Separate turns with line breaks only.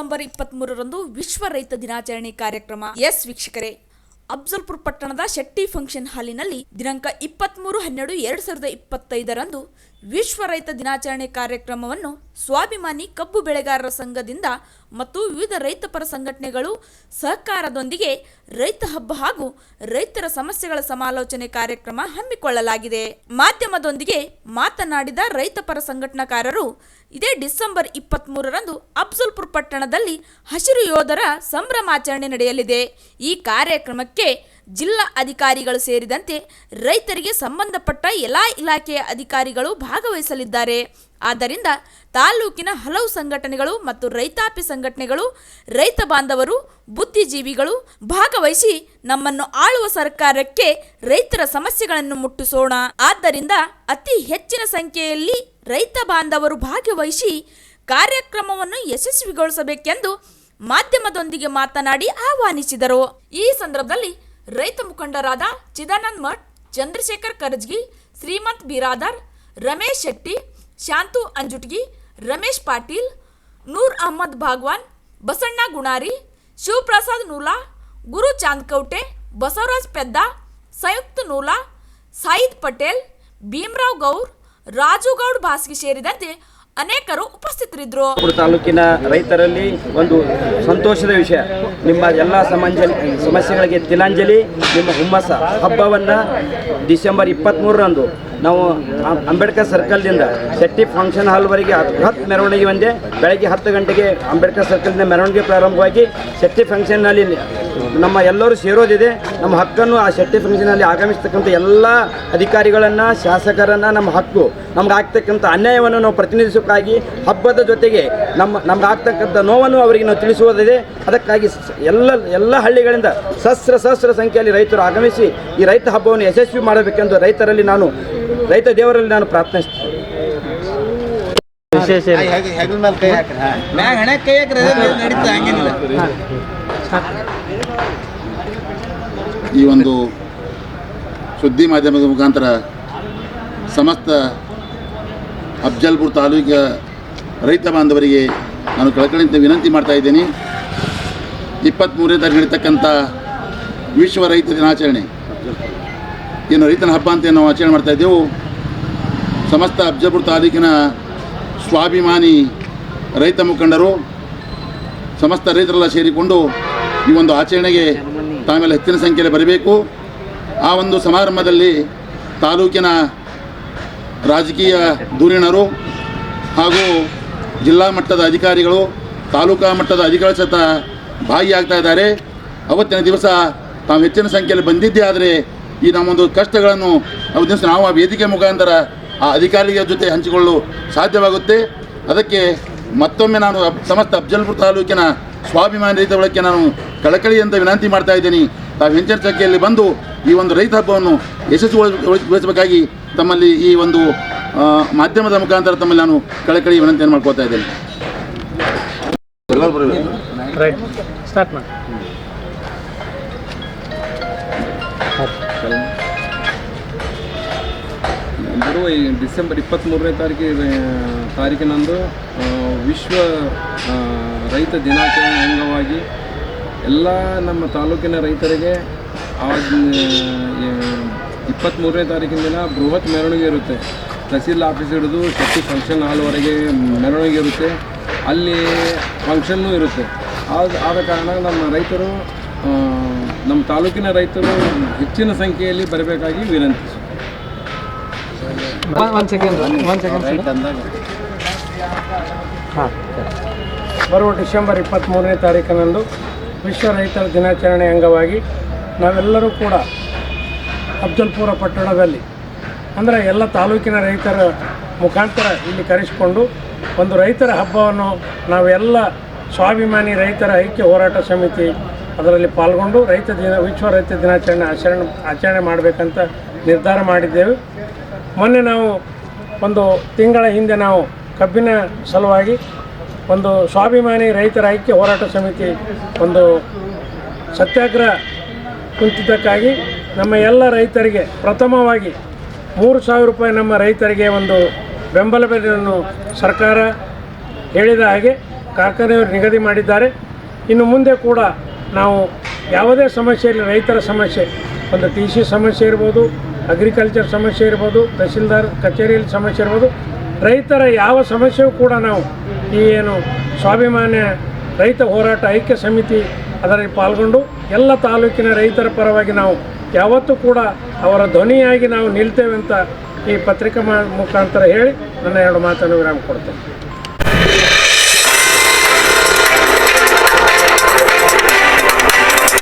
December ಇಪ್ಪತ್ಮೂರರಂದು ವಿಶ್ವ ರೈತ ದಿನಾಚರಣೆ ಕಾರ್ಯಕ್ರಮ. ಎಸ್ ವೀಕ್ಷಕರೇ, ಅಫ್ಜಲ್ಪುರ್ ಪಟ್ಟಣದ ಶೆಟ್ಟಿ ಫಂಕ್ಷನ್ ಹಾಲಿನಲ್ಲಿ ದಿನಾಂಕ ಇಪ್ಪತ್ತ್ ಮೂರು ಹನ್ನೆರಡು ಎರಡು ಸಾವಿರದ ಇಪ್ಪತ್ತೈದರಂದು ವಿಶ್ವ ರೈತ ದಿನಾಚರಣೆ ಕಾರ್ಯಕ್ರಮವನ್ನು ಸ್ವಾಭಿಮಾನಿ ಕಬ್ಬು ಬೆಳೆಗಾರರ ಸಂಘದಿಂದ ಮತ್ತು ವಿವಿಧ ರೈತಪರ ಸಂಘಟನೆಗಳು ಸಹಕಾರದೊಂದಿಗೆ ರೈತ ಹಬ್ಬ ಹಾಗೂ ರೈತರ ಸಮಸ್ಯೆಗಳ ಸಮಾಲೋಚನೆ ಕಾರ್ಯಕ್ರಮ ಹಮ್ಮಿಕೊಳ್ಳಲಾಗಿದೆ. ಮಾಧ್ಯಮದೊಂದಿಗೆ ಮಾತನಾಡಿದ ರೈತಪರ ಸಂಘಟನಾಕಾರರು, ಇದೇ ಡಿಸೆಂಬರ್ ಇಪ್ಪತ್ತ್ಮೂರರಂದು ಅಫ್ಜಲ್ಪುರ್ ಪಟ್ಟಣದಲ್ಲಿ ಹಸಿರು ಯೋಧರ ಸಂಭ್ರಮಾಚರಣೆ ನಡೆಯಲಿದೆ. ಈ ಕಾರ್ಯಕ್ರಮಕ್ಕೆ ಜಿಲ್ಲಾ ಅಧಿಕಾರಿಗಳು ಸೇರಿದಂತೆ ರೈತರಿಗೆ ಸಂಬಂಧಪಟ್ಟ ಎಲ್ಲ ಇಲಾಖೆಯ ಅಧಿಕಾರಿಗಳು ಭಾಗವಹಿಸಲಿದ್ದಾರೆ. ಆದ್ದರಿಂದ ತಾಲೂಕಿನ ಹಲವು ಸಂಘಟನೆಗಳು ಮತ್ತು ರೈತಾಪಿ ಸಂಘಟನೆಗಳು, ರೈತ ಬಾಂಧವರು, ಬುದ್ಧಿಜೀವಿಗಳು ಭಾಗವಹಿಸಿ ನಮ್ಮನ್ನು ಆಳುವ ಸರ್ಕಾರಕ್ಕೆ ರೈತರ ಸಮಸ್ಯೆಗಳನ್ನು ಮುಟ್ಟಿಸೋಣ. ಆದ್ದರಿಂದ ಅತಿ ಹೆಚ್ಚಿನ ಸಂಖ್ಯೆಯಲ್ಲಿ ರೈತ ಬಾಂಧವರು ಭಾಗವಹಿಸಿ ಕಾರ್ಯಕ್ರಮವನ್ನು ಯಶಸ್ವಿಗೊಳಿಸಬೇಕೆಂದು ಮಾಧ್ಯಮದೊಂದಿಗೆ ಮಾತನಾಡಿ ಆಹ್ವಾನಿಸಿದರು. ಈ ಸಂದರ್ಭದಲ್ಲಿ ರೈತ ಮುಖಂಡರಾದ ಚಿದಾನಂದ್ ಮಠ್, ಚಂದ್ರಶೇಖರ್ ಕರಜ್ಗಿ, ಶ್ರೀಮಂತ್ ಬಿರಾದರ್, ರಮೇಶ್ ಶೆಟ್ಟಿ, ಶಾಂತು ಅಂಜುಟ್ಗಿ, ರಮೇಶ್ ಪಾಟೀಲ್, ನೂರ್ ಅಹಮದ್ ಭಾಗ್ವಾನ್, ಬಸಣ್ಣ ಗುಣಾರಿ, ಶಿವಪ್ರಸಾದ್ ನೂಲಾ, ಗುರು ಚಾಂದ್ಕೌಟೆ ಬಸವರಾಜ್ ಪೆದ್ದ, ಸಂಯುಕ್ತ ನೂಲಾ, ಸಾಯಿದ್ ಪಟೇಲ್, ಭೀಮರಾವ್ ಗೌರ್ ರಾಜುಗೌಡ್ ಭಾಸ್ಗಿ ಸೇರಿದಂತೆ ಅನೇಕರು ಉಪಸ್ಥಿತರಿದ್ದರು.
ತಾಲೂಕಿನ ರೈತರಲ್ಲಿ ಒಂದು ಸಂತೋಷದ ವಿಷಯ. ನಿಮ್ಮ ಎಲ್ಲ ಸಮಂಜಲಿ ಸಮಸ್ಯೆಗಳಿಗೆ ತಿಲಾಂಜಲಿ, ನಿಮ್ಮ ಹುಮ್ಮಸ ಹಬ್ಬವನ್ನು ಡಿಸೆಂಬರ್ ಇಪ್ಪತ್ತ್ಮೂರರಂದು ನಾವು ಅಂಬೇಡ್ಕರ್ ಸರ್ಕಲ್ನಿಂದ ಶೆಟ್ಟಿ ಫಂಕ್ಷನ್ ಹಾಲ್ವರೆಗೆ ಹತ್ತು ಮೆರವಣಿಗೆ ಒಂದೇ. ಬೆಳಗ್ಗೆ ಹತ್ತು ಗಂಟೆಗೆ ಅಂಬೇಡ್ಕರ್ ಸರ್ಕಲ್ನಿಂದ ಮೆರವಣಿಗೆ ಪ್ರಾರಂಭವಾಗಿ ಶೆಟ್ಟಿ ಫಂಕ್ಷನ್ನಲ್ಲಿ ನಮ್ಮ ಎಲ್ಲರೂ ಸೇರೋದಿದೆ. ನಮ್ಮ ಹಕ್ಕನ್ನು ಆ ಶೆಟ್ಟಿ ಫಂಕ್ಷನಲ್ಲಿ ಆಗಮಿಸ್ತಕ್ಕಂಥ ಎಲ್ಲ ಅಧಿಕಾರಿಗಳನ್ನು ಶಾಸಕರನ್ನು ನಮ್ಮ ಹಕ್ಕು ನಮ್ಗೆ ಆಗ್ತಕ್ಕಂಥ ಅನ್ಯಾಯವನ್ನು ನಾವು ಪ್ರತಿನಿಧಿಸೋಕ್ಕಾಗಿ ಹಬ್ಬದ ಜೊತೆಗೆ ನಮ್ಮ ನಮ್ಗೆ ಆಗ್ತಕ್ಕಂಥ ನೋವನ್ನು ಅವರಿಗೆ ನಾವು ತಿಳಿಸುವುದಿದೆ. ಅದಕ್ಕಾಗಿ ಎಲ್ಲ ಎಲ್ಲ ಹಳ್ಳಿಗಳಿಂದ ಸಹಸ್ರ ಸಹಸ್ರ ಸಂಖ್ಯೆಯಲ್ಲಿ ರೈತರು ಆಗಮಿಸಿ ಈ ರೈತ ಹಬ್ಬವನ್ನು ಯಶಸ್ವಿ ಮಾಡಬೇಕೆಂದು ರೈತರಲ್ಲಿ ನಾನು ರೈತ ದೇವರಲ್ಲಿ ನಾನು ಪ್ರಾರ್ಥನಿಸ್ತೇನೆ
ವಿಶೇಷ
ಹೆಗಲ ಮೇಲೆ ಕೈ ಹಾಕ್ರಿ ಮ್ಯಾಗ ಹಣ ಕೈ ಹಾಕ್ರಿ ನಡೀತದೆ ಹಂಗೇನಿಲ್ಲ.
ಈ ಒಂದು ಸುದ್ದಿ ಮಾಧ್ಯಮದ ಮುಖಾಂತರ ಸಮಸ್ತ ಅಫ್ಜಲ್ಪುರ್ ತಾಲೂಕಿನ ರೈತ ಬಾಂಧವರಿಗೆ ನಾನು ಕಳಕಳಿಯಿಂದ ವಿನಂತಿ ಮಾಡ್ತಾ ಇದ್ದೀನಿ. ಇಪ್ಪತ್ತ್ಮೂರನೇ ತಾರೀಕು ನಡೀತಕ್ಕಂಥ ವಿಶ್ವ ರೈತ ದಿನಾಚರಣೆ. ಏನು ರೈತನ ಹಬ್ಬ ಅಂತ ನಾವು ಆಚರಣೆ ಮಾಡ್ತಾ ಇದ್ದೆವು. ಸಮಸ್ತ ಅಫ್ಜಲ್ಪುರ್ ತಾಲೂಕಿನ ಸ್ವಾಭಿಮಾನಿ ರೈತ ಮುಖಂಡರು ಸಮಸ್ತ ರೈತರೆಲ್ಲ ಸೇರಿಕೊಂಡು ಈ ಒಂದು ಆಚರಣೆಗೆ ತಾವೆಲ್ಲ ಹೆಚ್ಚಿನ ಸಂಖ್ಯೆಯಲ್ಲಿ ಬರಬೇಕು. ಆ ಒಂದು ಸಮಾರಂಭದಲ್ಲಿ ತಾಲೂಕಿನ ರಾಜಕೀಯ ಧುರೀಣರು ಹಾಗೂ ಜಿಲ್ಲಾ ಮಟ್ಟದ ಅಧಿಕಾರಿಗಳು, ತಾಲೂಕಾ ಮಟ್ಟದ ಅಧಿಕಾರಿ ಸಹಿತ ಭಾಗಿಯಾಗ್ತಾ ಇದ್ದಾರೆ. ಅವತ್ತಿನ ದಿವಸ ತಾವು ಹೆಚ್ಚಿನ ಸಂಖ್ಯೆಯಲ್ಲಿ ಬಂದಿದ್ದೇ ಆದರೆ ಈ ನಮ್ಮೊಂದು ಕಷ್ಟಗಳನ್ನು ಅವತ್ತಿನ ದಿವಸ ನಾವು ಆ ವೇದಿಕೆ ಮುಖಾಂತರ ಆ ಅಧಿಕಾರಿಗಳ ಜೊತೆ ಹಂಚಿಕೊಳ್ಳಲು ಸಾಧ್ಯವಾಗುತ್ತೆ. ಅದಕ್ಕೆ ಮತ್ತೊಮ್ಮೆ ನಾನು ಸಮಸ್ತ ಅಫ್ಜಲ್ಪುರ ತಾಲೂಕಿನ ಸ್ವಾಭಿಮಾನಿ ರೈತ ಬಳಕೆ ನಾನು ಕಳಕಳಿ ಅಂತ ವಿನಂತಿ ಮಾಡ್ತಾ ಇದ್ದೀನಿ. ತಾವು ವೆಂಚರ್ ಚಕ್ಕೆಯಲ್ಲಿ ಬಂದು ಈ ಒಂದು ರೈತ ಹಬ್ಬವನ್ನು ಯಶಸ್ವಿಗೊಳಿಸಬೇಕಾಗಿ ತಮ್ಮಲ್ಲಿ ಈ ಒಂದು ಮಾಧ್ಯಮದ ಮುಖಾಂತರ ತಮ್ಮಲ್ಲಿ ನಾನು ಕಳಕಳಿ ವಿನಂತಿಯನ್ನು ಮಾಡ್ಕೋತಾ ಇದ್ದೇನೆ.
ರೈಟ್ ಸ್ಟಾರ್ಟ್ ಮಾಡಿ.
ಬರುವ ಈ ಡಿಸೆಂಬರ್ ಇಪ್ಪತ್ತ್ಮೂರನೇ ತಾರೀಕಿಗೆ ತಾರೀಕಿನಂದು ವಿಶ್ವ ರೈತ ದಿನಾಚರಣೆ ಅಂಗವಾಗಿ ಎಲ್ಲ ನಮ್ಮ ತಾಲೂಕಿನ ರೈತರಿಗೆ ಆ ಇಪ್ಪತ್ತ್ಮೂರನೇ ತಾರೀಕಿನ ದಿನ ಬೃಹತ್ ಮೆರವಣಿಗೆ ಇರುತ್ತೆ. ತಹಸೀಲ್ ಆಫೀಸ್ ಹಿಡಿದು ಶಕ್ತಿ ಫಂಕ್ಷನ್ ಹಾಲ್ವರೆಗೆ ಮೆರವಣಿಗೆ ಇರುತ್ತೆ. ಅಲ್ಲಿ ಫಂಕ್ಷನ್ನೂ ಇರುತ್ತೆ. ಆದ ಆದ ಕಾರಣ ನಮ್ಮ ರೈತರು ನಮ್ಮ ತಾಲೂಕಿನ ರೈತರು ಹೆಚ್ಚಿನ ಸಂಖ್ಯೆಯಲ್ಲಿ ಬರಬೇಕಾಗಿ ವಿನಂತಿಸಿ.
ಒಂದು ಸೆಕೆಂಡ್ ಒಂದು ಸೆಕೆಂಡ್ ಹಾಂ.
ಬರುವ ಡಿಸೆಂಬರ್ ಇಪ್ಪತ್ತ್ಮೂರನೇ ತಾರೀಕಿನಂದು ವಿಶ್ವ ರೈತರ ದಿನಾಚರಣೆ ಅಂಗವಾಗಿ ನಾವೆಲ್ಲರೂ ಕೂಡ ಅಫ್ಜಲ್ಪುರ ಪಟ್ಟಣದಲ್ಲಿ ಅಂದರೆ ಎಲ್ಲ ತಾಲೂಕಿನ ರೈತರ ಮುಖಾಂತರ ಇಲ್ಲಿ ಕರೆಸಿಕೊಂಡು ಒಂದು ರೈತರ ಹಬ್ಬವನ್ನು ನಾವೆಲ್ಲ ಸ್ವಾಭಿಮಾನಿ ರೈತರ ಐಕ್ಯ ಹೋರಾಟ ಸಮಿತಿ ಅದರಲ್ಲಿ ಪಾಲ್ಗೊಂಡು ರೈತ ದಿನ ವಿಶ್ವ ರೈತ ದಿನಾಚರಣೆ ಆಚರಣೆ ಆಚರಣೆ ಮಾಡಬೇಕಂತ ನಿರ್ಧಾರ ಮಾಡಿದ್ದೇವೆ. ಮೊನ್ನೆ ನಾವು ಒಂದು ತಿಂಗಳ ಹಿಂದೆ ನಾವು ಕಬ್ಬಿನ ಸಲುವಾಗಿ ಒಂದು ಸ್ವಾಭಿಮಾನಿ ರೈತರ ಐಕ್ಯ ಹೋರಾಟ ಸಮಿತಿ ಒಂದು ಸತ್ಯಾಗ್ರಹ ಕುಂತಿದ್ದಕ್ಕಾಗಿ ನಮ್ಮ ಎಲ್ಲ ರೈತರಿಗೆ ಪ್ರಥಮವಾಗಿ ಮೂರು ಸಾವಿರ ರೂಪಾಯಿ ನಮ್ಮ ರೈತರಿಗೆ ಒಂದು ಬೆಂಬಲ ಬೆಲೆಯನ್ನು ಸರ್ಕಾರ ಹೇಳಿದ ಹಾಗೆ ಕಾರ್ಖಾನೆಯವರು ನಿಗದಿ ಮಾಡಿದ್ದಾರೆ. ಇನ್ನು ಮುಂದೆ ಕೂಡ ನಾವು ಯಾವುದೇ ಸಮಸ್ಯೆ ಇಲ್ಲ ರೈತರ ಸಮಸ್ಯೆ, ಒಂದು ಟಿ ಸಿ ಸಮಸ್ಯೆ ಇರ್ಬೋದು ಅಗ್ರಿಕಲ್ಚರ್ ಸಮಸ್ಯೆ ಇರ್ಬೋದು ತಹಸೀಲ್ದಾರ್ ಕಚೇರಿಯಲ್ಲಿ ಸಮಸ್ಯೆ ಇರ್ಬೋದು. ರೈತರ ಯಾವ ಸಮಸ್ಯೆಯೂ ಕೂಡ ನಾವು ಈ ಏನು ಸ್ವಾಭಿಮಾನ್ಯ ರೈತ ಹೋರಾಟ ಐಕ್ಯ ಸಮಿತಿ ಅದರಲ್ಲಿ ಪಾಲ್ಗೊಂಡು ಎಲ್ಲ ತಾಲೂಕಿನ ರೈತರ ಪರವಾಗಿ ನಾವು ಯಾವತ್ತೂ ಕೂಡ ಅವರ ಧ್ವನಿಯಾಗಿ ನಾವು ನಿಲ್ತೇವೆ ಅಂತ ಈ ಪತ್ರಿಕಾ ಮುಖಾಂತರ ಹೇಳಿ ನನ್ನ ಎರಡು ಮಾತನ್ನು ವಿರಾಮ ಕೊಡ್ತೇನೆ.